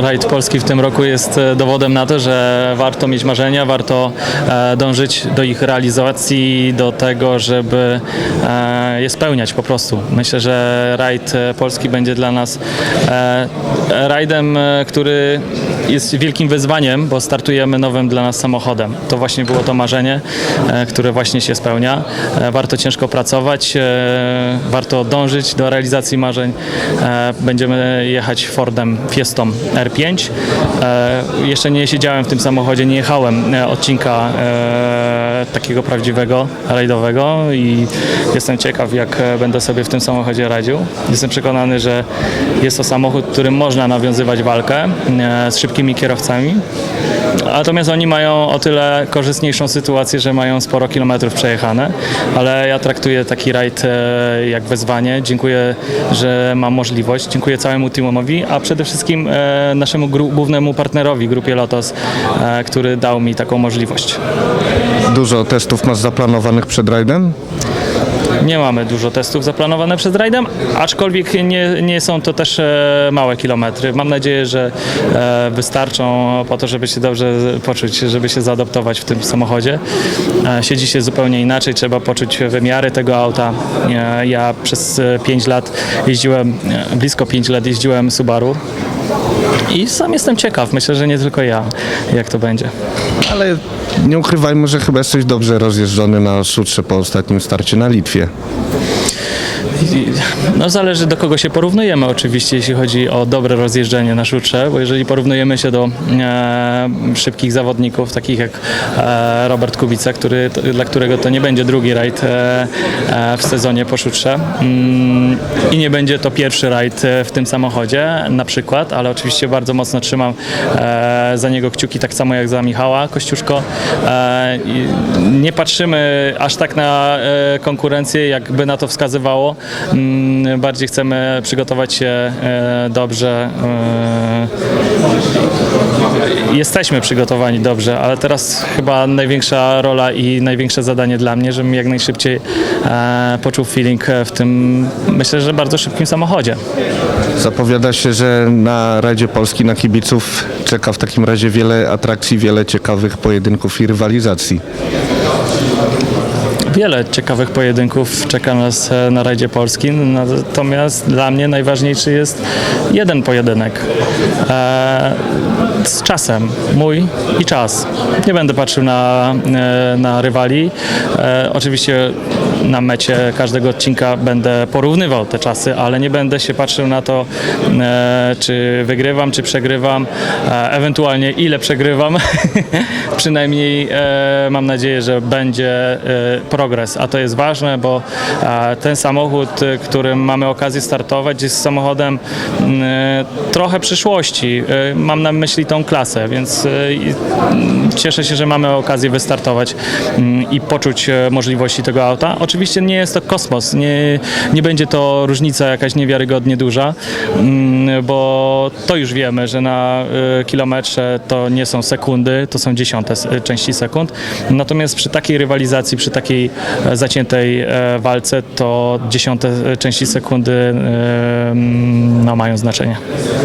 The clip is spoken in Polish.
Rajd Polski w tym roku jest e, dowodem na to, że warto mieć marzenia, warto e, dążyć do ich realizacji, do tego, żeby e, je spełniać po prostu. Myślę, że rajd Polski będzie dla nas rajdem, który jest wielkim wyzwaniem, bo startujemy nowym dla nas samochodem. To właśnie było to marzenie, które właśnie się spełnia. Warto ciężko pracować, warto dążyć do realizacji marzeń. Będziemy jechać Fordem Fiestą R5. E, Jeszcze nie siedziałem w tym samochodzie, nie jechałem e, odcinka e, takiego prawdziwego, rajdowego i jestem ciekaw, jak będę sobie w tym samochodzie radził. Jestem przekonany, że jest to samochód, którym można nawiązywać walkę z szybkimi kierowcami. Natomiast oni mają o tyle korzystniejszą sytuację, że mają sporo kilometrów przejechane, ale ja traktuję taki rajd e, jak wezwanie. Dziękuję, że mam możliwość. Dziękuję całemu teamowi, a przede wszystkim e, naszemu głównemu partnerowi, grupie Lotos, e, który dał mi taką możliwość. Dużo testów masz zaplanowanych przed rajdem? Nie mamy dużo testów zaplanowane przed rajdem, aczkolwiek nie, nie są to też e, małe kilometry. Mam nadzieję, że e, wystarczą po to, żeby się dobrze poczuć, żeby się zaadaptować w tym samochodzie. E, siedzi się zupełnie inaczej, trzeba poczuć wymiary tego auta. Ja przez 5 lat jeździłem, blisko 5 lat jeździłem Subaru. I sam jestem ciekaw, myślę, że nie tylko ja, jak to będzie. Ale nie ukrywajmy, że chyba jesteś dobrze rozjeżdżony na szutrze po ostatnim starcie na Litwie. No zależy do kogo się porównujemy oczywiście, jeśli chodzi o dobre rozjeżdżenie na szutrze, bo jeżeli porównujemy się do e, szybkich zawodników, takich jak e, Robert Kubica, który, to, dla którego to nie będzie drugi rajd e, e, w sezonie po szutrze mm, i nie będzie to pierwszy rajd e, w tym samochodzie na przykład, ale oczywiście bardzo mocno trzymam e, za niego kciuki, tak samo jak za Michała Kościuszko. E, nie patrzymy aż tak na e, konkurencję, jakby na to wskazywało. Mm, Bardziej chcemy przygotować się e, dobrze. e, Jesteśmy przygotowani dobrze, ale teraz chyba największa rola i największe zadanie dla mnie, żebym jak najszybciej e, poczuł feeling w tym, myślę, że bardzo szybkim samochodzie. Zapowiada się, że na Rajdzie Polski na kibiców czeka w takim razie wiele atrakcji, wiele ciekawych pojedynków i rywalizacji. Wiele ciekawych pojedynków czeka nas e, na rajdzie polskim, natomiast dla mnie najważniejszy jest jeden pojedynek. E, z czasem, mój i czas. Nie będę patrzył na, e, na rywali. Oczywiście na mecie każdego odcinka będę porównywał te czasy, ale nie będę się patrzył na to, e, czy wygrywam, czy przegrywam, e, ewentualnie ile przegrywam. Przynajmniej e, mam nadzieję, że będzie progres, a to jest ważne, bo ten samochód, którym mamy okazję startować, jest samochodem m, e, trochę przyszłości. Mam na myśli tą klasę, więc cieszę się, że mamy okazję wystartować m, i poczuć możliwości tego auta. Oczywiście nie jest to kosmos, nie, nie będzie to różnica jakaś niewiarygodnie duża, mm, bo to już wiemy, że na y, kilometrze to nie są sekundy, to są dziesiąte s- części sekund. Natomiast przy takiej rywalizacji, przy takiej e, zaciętej e, walce, to dziesiąte e, części sekundy mm, no, mają znaczenie.